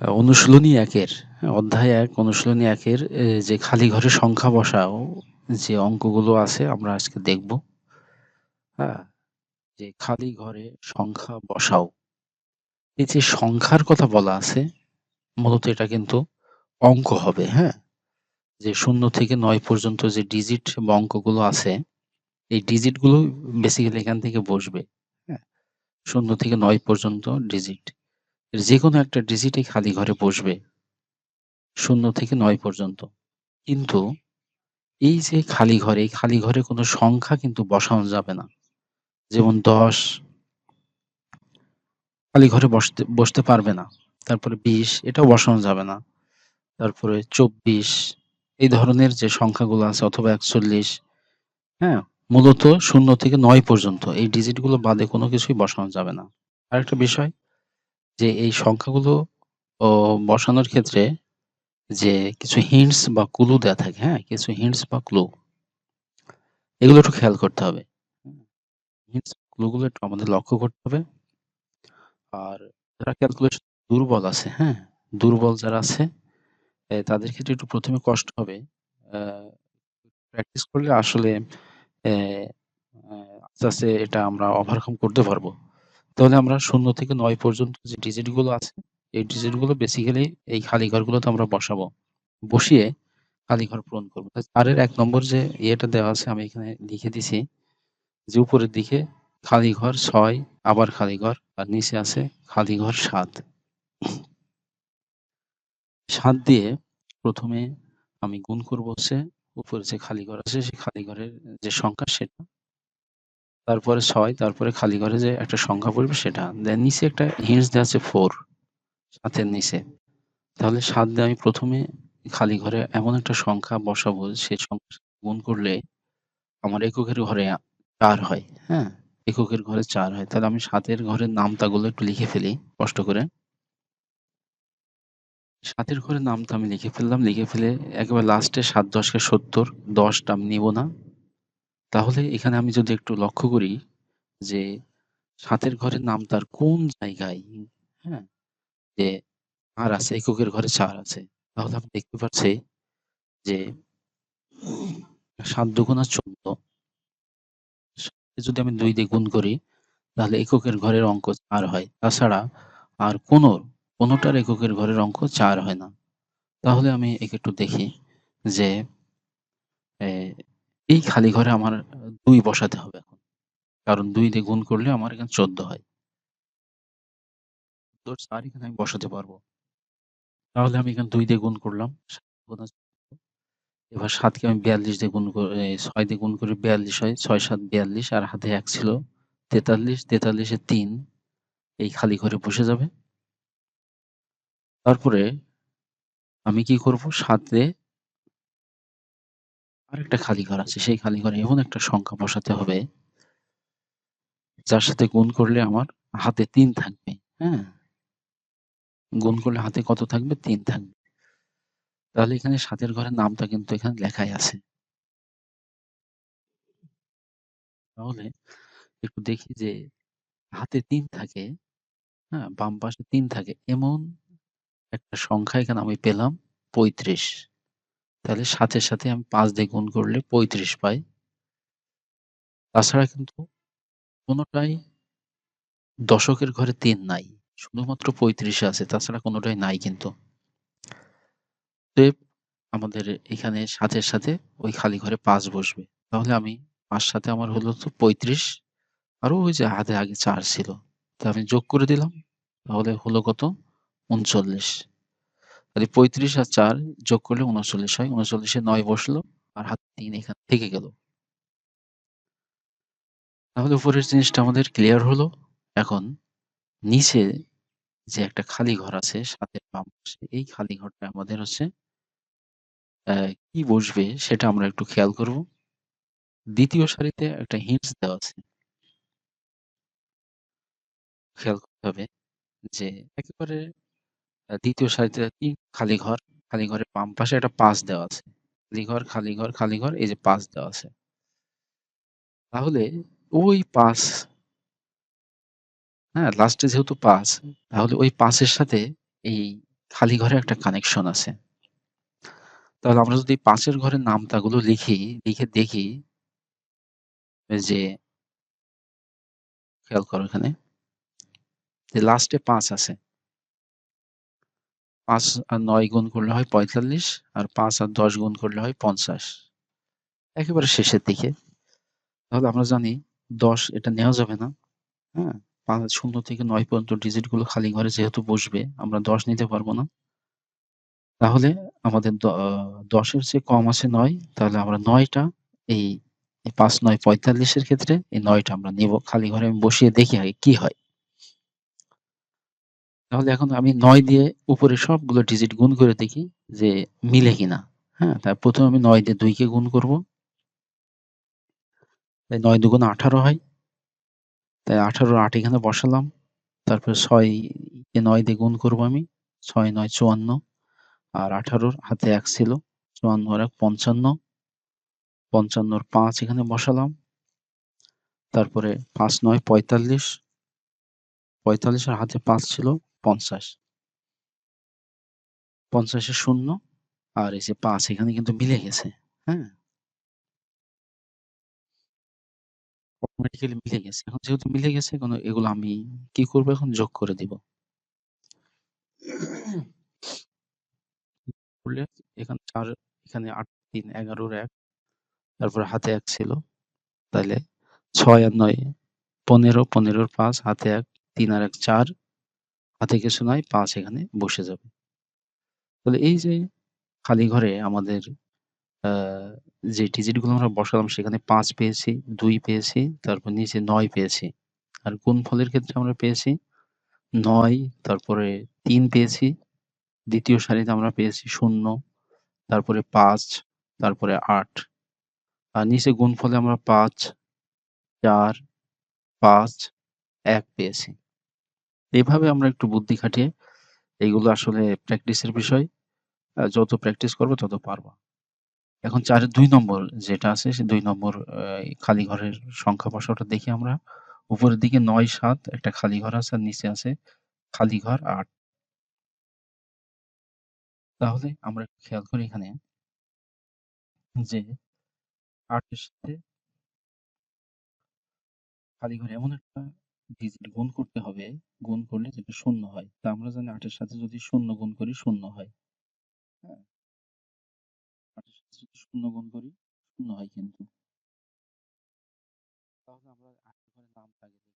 অনুশীলনী ১ এর হ্যাঁ, অধ্যায় ১ অনুশীলনী একের যে খালি ঘরে সংখ্যা বসাও যে অঙ্কগুলো আছে আমরা আজকে দেখব। হ্যাঁ? যে খালি ঘরে সংখ্যা বসাও। এই যে সংখ্যার কথা বলা আছে, মূলত এটা কিন্তু অঙ্ক হবে, হ্যাঁ? যে শূন্য থেকে নয় পর্যন্ত যে ডিজিট বা অঙ্কগুলো আছে, এই ডিজিটগুলো বেসিক্যালি এখান থেকে বসবে। হ্যাঁ? ০ থেকে নয় পর্যন্ত ডিজিট। যেকোনো একটা ডিজিটই খালি ঘরে বসবে। শূন্য থেকে নয় পর্যন্ত। কিন্তু এই যে খালি ঘরে, খালি ঘরে কোনো সংখ্যা কিন্তু বসানো যাবে না। যেমন ১০ খালি ঘরে বসতে বসতে পারবে না। তারপরে ২০ এটাও বসানো যাবে না। তারপরে ২৪ এই ধরনের যে সংখ্যাগুলো আছে অথবা ৪১ হ্যাঁ? মূলত শূন্য থেকে নয় পর্যন্ত এই ডিজিটগুলো বাদে কোনো কিছুই বসানো যাবে না। আরেকটা বিষয় যে এই সংখ্যাগুলো ও বসানোর ক্ষেত্রে যে কিছু হিন্টস বা ক্লু দেওয়া থাকে, হ্যাঁ? কিছু হিন্টস বা ক্লু। এগুলো একটু খেয়াল করতে হবে। হিন্টস ক্লু গুলো একটু আমাদের লক্ষ্য করতে হবে। আর যারা ক্যালকুলেশন দুর্বল আছে, হ্যাঁ? দুর্বল যারা আছে তাদের ক্ষেত্রে একটু প্রথমে কষ্ট হবে। প্র্যাকটিস করলে আসলে আস্তে, আস্তে এটা আমরা ওভারকাম করতে পারব। তাহলে আমরা শূন্য থেকে নয় পর্যন্ত যে ডিজিটগুলো আছে, এই ডিজিটগুলো বেসিক্যালি এই খালি ঘরগুলোতে আমরা বসাবো। বসিয়ে খালি ঘর পূরণ করব। চারের এক নম্বর যে ইয়েটা দেওয়া আছে আমি এখানে লিখে দিছি যে উপরের দিকে খালি ঘর ছয় আবার খালি ঘর আর নিচে আছে খালি ঘর ৭। ৭ দিয়ে প্রথমে আমি গুণ করব হচ্ছে উপরে যে খালি ঘর আছে সেই খালি ঘরের যে সংখ্যা সেটা। তারপরে ছয় তারপরে খালি ঘরে যে একটা সংখ্যা পড়বে সেটা। দেন নিচে একটা হিন্টস দেওয়া আছে ফোর সাতের নিচে। তাহলে সাত দিয়ে আমি প্রথমে খালি ঘরে এমন একটা সংখ্যা বসাবো সেই সংখ্যা গুণ করলে আমার এককের ঘরে চার হয়, হ্যাঁ? এককের ঘরে চার হয়। তাহলে আমি ৭ এর ঘরের নামতাগুলো একটু লিখে ফেলি কষ্ট করে। ৭ এর ঘরের নামতা আমি লিখে ফেললাম। লিখে ফেলে একেবারে লাস্টে সাত দশকে সত্তর দশটা আমি নিব না। তাহলে এখানে আমি যদি একটু লক্ষ্য করি যে ৭ এর নাম তার কোন জায়গায়, হ্যাঁ? যে ৪ আছে, এককের ঘরে ৪ আছে। তাহলে আমি দেখতে পাচ্ছি যে সাত দুগুণা ১৪ কে যদি আমি দুই দিয়ে গুণ করি তাহলে এককের ঘরের অঙ্ক ৪ হয়। তাছাড়া আর কোন কোনটার এককের ঘরের অঙ্ক চার হয় না। তাহলে আমি একে একটু দেখি যে এই খালি ঘরে আমার দুই বসাতে হবে এখন। কারণ দুই দিয়ে গুণ করলে আমার এখানে ১৪ হয়। ৪ এখানে আমি বসাতে পারব। তাহলে আমি এখানে ২ দিয়ে গুণ করলাম। ৭ গুণা ১৪ এবার ৭ কে আমি ৪২ দিয়ে গুণ করে ৬ দিয়ে গুণ করে ৪২ হয়। ৬ ৭ ৪২ আর হাতে ১ ছিল ৪৩, ৪৩ এ ৩ এই খালি ঘরে বসে যাবে। তারপরে আমি কি করব ৭ এ আরেকটা খালি ঘর আছে। সেই খালি ঘরে এমন একটা সংখ্যা বসাতে হবে যার সাথে গুণ করলে আমার হাতে তিন থাকবে, হ্যাঁ? গুণ করলে হাতে কত থাকবে? তিন থাকবে। তাহলে এখানে ৭ এর ঘরের নামটা কিন্তু এখানে লেখাই আছে। তাহলে একটু দেখি যে হাতে তিন থাকে, হ্যাঁ? বাম পাশে তিন থাকে। এমন একটা সংখ্যা এখানে আমি পেলাম ৩৫। তাহলে ৭ এর সাথে আমি পাঁচ দিয়ে গুণ করলে ৩৫ পাই। তাছাড়া কিন্তু কোনোটাই দশকের ঘরে তিন নাই। শুধুমাত্র ৩৫ এ আছে। তাছাড়া কোনোটাই নাই কিন্তু। আমাদের এখানে ৭ এর সাথে ওই খালি ঘরে পাঁচ বসবে। তাহলে আমি পাঁচ সাথে আমার হলো তো ৩৫ আরও ওই যে হাতে আগে চার ছিল। তা আমি যোগ করে দিলাম। তাহলে হলো কত? ৩৯ তাহলে ৩৫ আর চার যোগ করলে ৩৯ হয়। ৩৯ এ ৯ বসল আর হাতে ৩ এখানে থেকে গেল। তাহলে উপরের জিনিসটা আমাদের ক্লিয়ার হলো। এখন নিচে যে একটা খালি ঘর আছে ৭ এর বাম পাশে, এই খালি ঘরটা আমাদের হচ্ছে কি বসবে সেটা আমরা একটু খেয়াল করব। দ্বিতীয় সারিতে একটা হিন্টস দেওয়া আছে। খেয়াল করতে হবে যে একেবারে ২য় সারিতে ৩ খালি ঘর, খালি ঘরের বাম পাশে একটা ৫ দেওয়া আছে। খালি ঘর, খালি ঘর, খালি ঘর এই যে ৫ দেওয়া আছে। তাহলে ওই ৫ হ্যাঁ? লাস্টে যেহেতু ৫ তাহলে ওই ৫ এর সাথে এই খালি ঘরে একটা কানেকশন আছে। তাহলে আমরা যদি ৫ এর ঘরের নামতাগুলো লিখি, লিখে দেখি যে খেয়াল করো এখানে। যে লাস্টে পাঁচ আছে। ৫ আর নয় গুণ করলে হয় ৪৫ আর পাঁচ আর ১০ গুণ করলে হয় ৫০। একেবারে শেষের দিকে। তাহলে আমরা জানি ১০ এটা নেওয়া যাবে না। হ্যাঁ? ৫ ০ থেকে নয় পর্যন্ত ডিজিটগুলো খালি ঘরে যেহেতু বসবে, আমরা ১০ নিতে পারব না। তাহলে আমাদের দ আ ১০ চেয়ে কম আছে নয় তাহলে আমরা নয়টা এই, পাঁচ নয় পঁয়তাল্লিশের ক্ষেত্রে এই নয়টা আমরা নিব। খালি ঘরে আমি বসিয়ে দেখি আগে কি হয়। তাহলে এখন আমি নয় দিয়ে উপরে সবগুলো ডিজিট গুণ করে দেখি যে মিলে কিনা। হ্যাঁ? তাই ১ম আমি নয় দিয়ে দুইকে গুণ করব। তাই ৯ দুগুণে ১৮ হয়। তাই ১৮ ৮ এখানে বসালাম। তারপরে ৬ কে ৯ দিয়ে গুণ করব আমি। ৬ ৯ ৫৪ আর আঠারোর হাতে এক ছিল। ৫৪ আর ১ ৫৫ ৫৫ র ৫ এখানে বসালাম। তারপরে ৫ ৯ ৪৫ ৪৫ এর হাতে পাঁচ ছিল ৫০ ৫০ এ ০ আর এই যে ৫ এখানে কিন্তু মিলে গেছে। হ্যাঁ? অটোমেটিক্যালি মিলে গেছে। এখন যেহেতু মিলে গেছে এগুলো আমি কি করব এখন যোগ করে দিব। এখানে ৪ এখানে ৮ ৩ ১১ র ১ তারপরে হাতে এক ছিল। তাহলে ছয় আর ৯ ১৫ ১৫ র ৫ হাতে ১ ৩ আর ১ ৪ হাতে কিছু নয় ৫ এখানে বসে যাবে। তাহলে এই যে খালি ঘরে আমাদের যে ডিজিটগুলো আমরা বসালাম সেখানে পাঁচ পেয়েছি, দুই পেয়েছি, তারপর নিচে নয় পেয়েছি। আর গুণফলের ক্ষেত্রে আমরা পেয়েছি নয় তারপরে তিন পেয়েছি। দ্বিতীয় সারিতে আমরা পেয়েছি শূন্য তারপরে পাঁচ তারপরে আট আর নিচে গুণফলে আমরা ৫ ৪ ৫ ১ পেয়েছি। এভাবে আমরা একটু বুদ্ধি খাটিয়ে এগুলো আসলে প্র্যাকটিসের বিষয়। যত প্র্যাকটিস করব তত পারবা। এখন ৪ এর ২ নম্বর যেটা আছে, সে ২ নম্বর খালি ঘরের সংখ্যা বসাওটা দেখি আমরা। উপরের দিকে ৯ ৭ একটা খালি ঘর আছে আর নিচে আছে খালি ঘর আট তাহলে আমরা খেয়াল করি এখানে যে আটের সাথে খালি ঘর এমন একটা ডিজিট গুণ করতে হবে, গুণ করলে যেটা শূন্য হয়। তা আমরা জানি আটের সাথে যদি শূন্য গুণ করি শূন্য হয়। হ্যাঁ? আটের সাথে যদি শূন্য গুণ করি শূন্য হয় কিন্তু। তাহলে আমরা আটের ঘরে